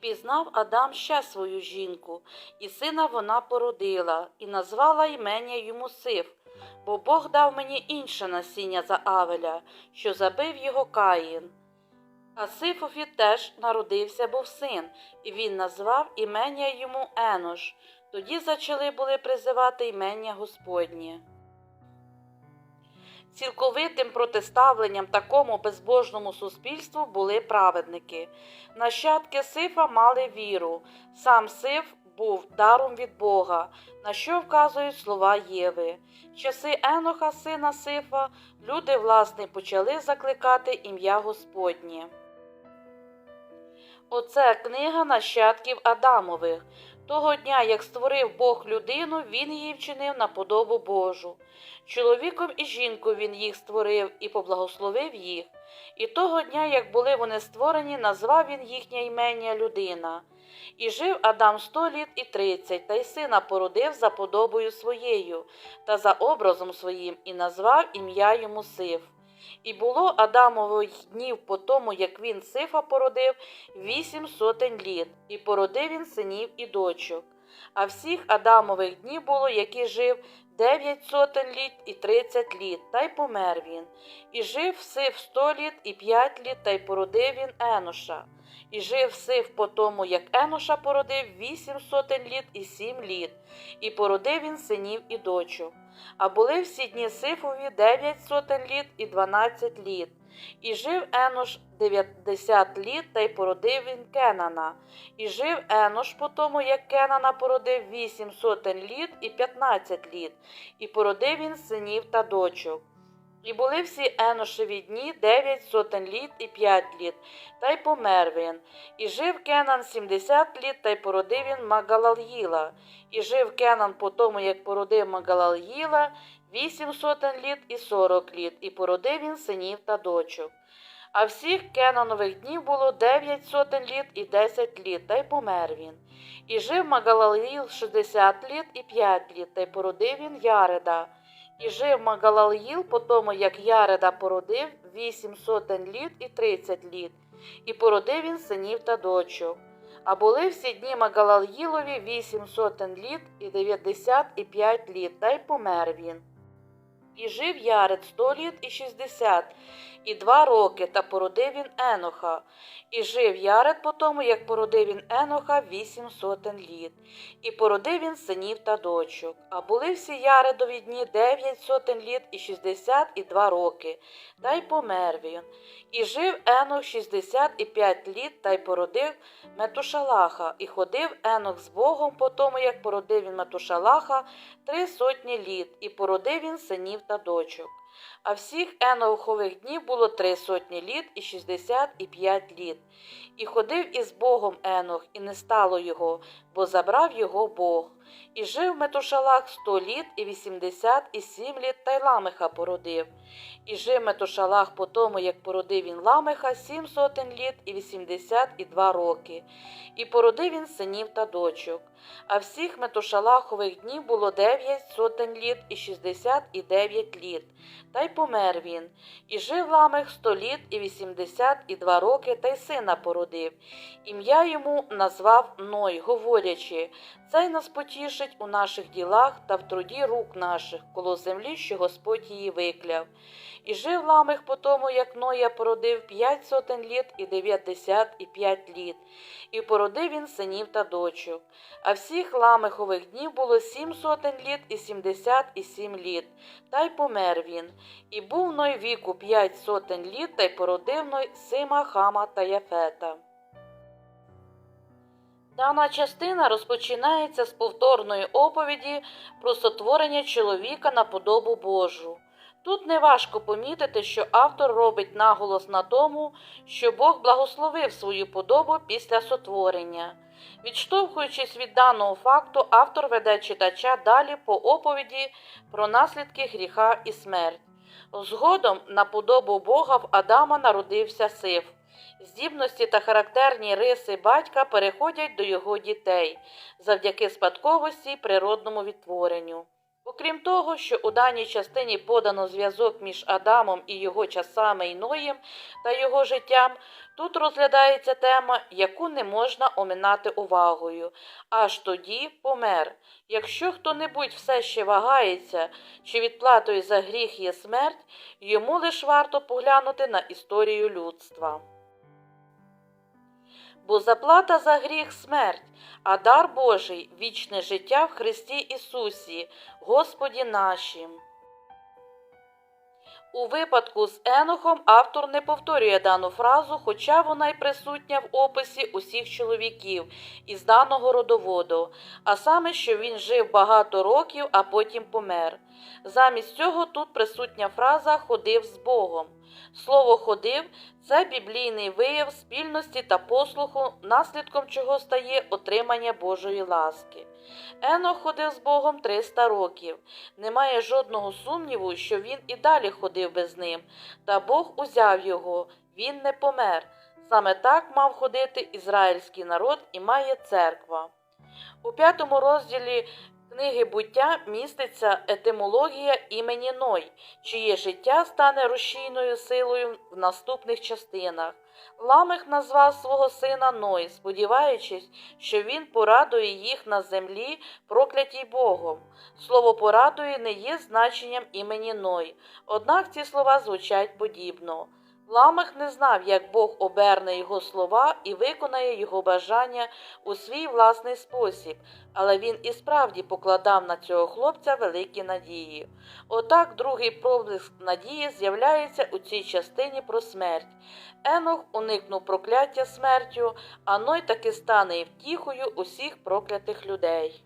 Пізнав Адам ще свою жінку, і сина вона породила, і назвала імення йому Сиф, бо Бог дав мені інше насіння за Авеля, що забив його Каїн. А Сифові теж народився був син, і він назвав імення йому Енош. Тоді зачали були призивати імення Господнє. Цілковитим протиставленням такому безбожному суспільству були праведники. Нащадки Сифа мали віру. Сам Сиф був даром від Бога, на що вказують слова Єви. В часи Еноха, сина Сифа, люди, власне, почали закликати ім'я Господнє. Оце книга нащадків Адамових. Того дня, як створив Бог людину, він її вчинив на подобу Божу. Чоловіком і жінкою він їх створив і поблагословив їх. І того дня, як були вони створені, назвав він їхнє імення людина. І жив Адам сто літ і тридцять, та й сина породив за подобою своєю та за образом своїм, і назвав ім'я йому Сиф. І було Адамових днів по тому, як він Сифа породив, вісім сотень літ, і породив він синів і дочок. А всіх Адамових днів було, які жив дев'ять сотень літ і тридцять літ, та й помер він. І жив Сиф сто літ і п'ять літ, та й породив він Еноша. І жив Сиф по тому, як Еноша породив вісім сотень літ і сім літ, і породив він синів і дочок. А були всі дні Сифові дев'ять сотень літ і дванадцять літ. І жив Енош дев'ятдесят літ, та й породив він Кенана. І жив Енош по тому, як Кенана породив вісім сотень літ і п'ятнадцять літ, і породив він синів та дочок. І були всі Еношеві дні дев'ять сотень літ і п'ять літ, та й помер він. І жив Кенан сімдесят літ, та й породив він Магалал'їла. І жив Кенан по тому, як породив Магалал'їла, вісім сотень літ і сорок літ, і породив він синів та дочок. А всіх Кенанових днів було дев'ять сотень літ і десять літ, та й помер він. І жив Магалал'їл шістдесят літ і п'ять літ, та й породив він Яреда. І жив Магалал'їл по тому, як Яреда породив вісім сотень літ і тридцять літ, і породив він синів та дочок. А були всі дні Магалал'їлові вісім сотень літ і дев'ятдесят і п'ять літ, та й помер він. І жив Яред сто літ і шістдесят, і два роки, та породив він Еноха. І жив Яред по тому, як породив він Еноха вісім сотень літ, і породив він синів та дочок. А були всі Яредові дні дев'ять сотень літ і шістдесят і два роки, та й помер він. І жив Енох шістдесят і п'ять літ, та й породив Метушалаха, і ходив Енох з Богом по тому, як породив він Метушалаха три сотні літ, і породив він синів та дочок. А всіх Енохових днів було три сотні літ і шістдесят і п'ять літ. І ходив із Богом Енох, і не стало його, бо забрав його Бог. І жив Метушалах сто літ і вісімдесят і сім літ, та й ламеха породив. І жив Метушалах по тому, як породив він ламеха, сім сотень літ і вісімдесят і два роки. І породив він синів та дочок. А всіх Метушалахових днів було дев'ять сотень літ і шістдесят і дев'ять літ. Та й помер він. І жив ламех сто літ і вісімдесят і два роки, та й сина породив. Ім'я йому назвав Ной, говорячи, цей нас потішить у наших ділах та в труді рук наших, коло землі, що Господь її викляв. І жив ламех по тому, як Ноя породив п'ять сотень літ і дев'ятдесят і п'ять літ, і породив він синів та дочок. А всіх ламехових днів було сім сотень літ і сімдесят і сім літ, та й помер він. І був Ной віку п'ять сотень літ, та й породив Ной Сима, Хама та Яфета. Дана частина розпочинається з повторної оповіді про сотворення чоловіка на подобу Божу. Тут неважко помітити, що автор робить наголос на тому, що Бог благословив свою подобу після сотворення. Відштовхуючись від даного факту, автор веде читача далі по оповіді про наслідки гріха і смерть. Згодом на подобу Бога в Адама народився Сиф. Здібності та характерні риси батька переходять до його дітей завдяки спадковості й природному відтворенню. Окрім того, що у даній частині подано зв'язок між Адамом і його часами і Ноєм та його життям, тут розглядається тема, яку не можна оминати увагою. Аж тоді помер. Якщо хто-небудь все ще вагається, чи відплатою за гріх є смерть, йому лиш варто поглянути на історію людства. Бо заплата за гріх смерть, а дар Божий вічне життя в Христі Ісусі, Господі нашим. У випадку з Енохом автор не повторює дану фразу, хоча вона й присутня в описі усіх чоловіків із даного родоводу, а саме, що він жив багато років, а потім помер. Замість цього тут присутня фраза ходив з Богом. Слово ходив це біблійний вияв спільності та послуху, наслідком чого стає отримання Божої ласки. Енох ходив з Богом 300 років. Немає жодного сумніву, що він і далі ходив без ним, та Бог узяв його, він не помер. Саме так мав ходити ізраїльський народ і має церква. У п'ятому розділі книги буття міститься етимологія імені Ной, чиє життя стане рушійною силою в наступних частинах. Ламех назвав свого сина Ной, сподіваючись, що він порадує їх на землі, проклятій Богом. Слово порадує не є значенням імені Ной, однак ці слова звучать подібно. Ламех не знав, як Бог оберне його слова і виконає його бажання у свій власний спосіб, але він і справді покладав на цього хлопця великі надії. Отак другий проблиск надії з'являється у цій частині про смерть. Енох уникнув прокляття смертю, а Ной таки стане втіхою усіх проклятих людей.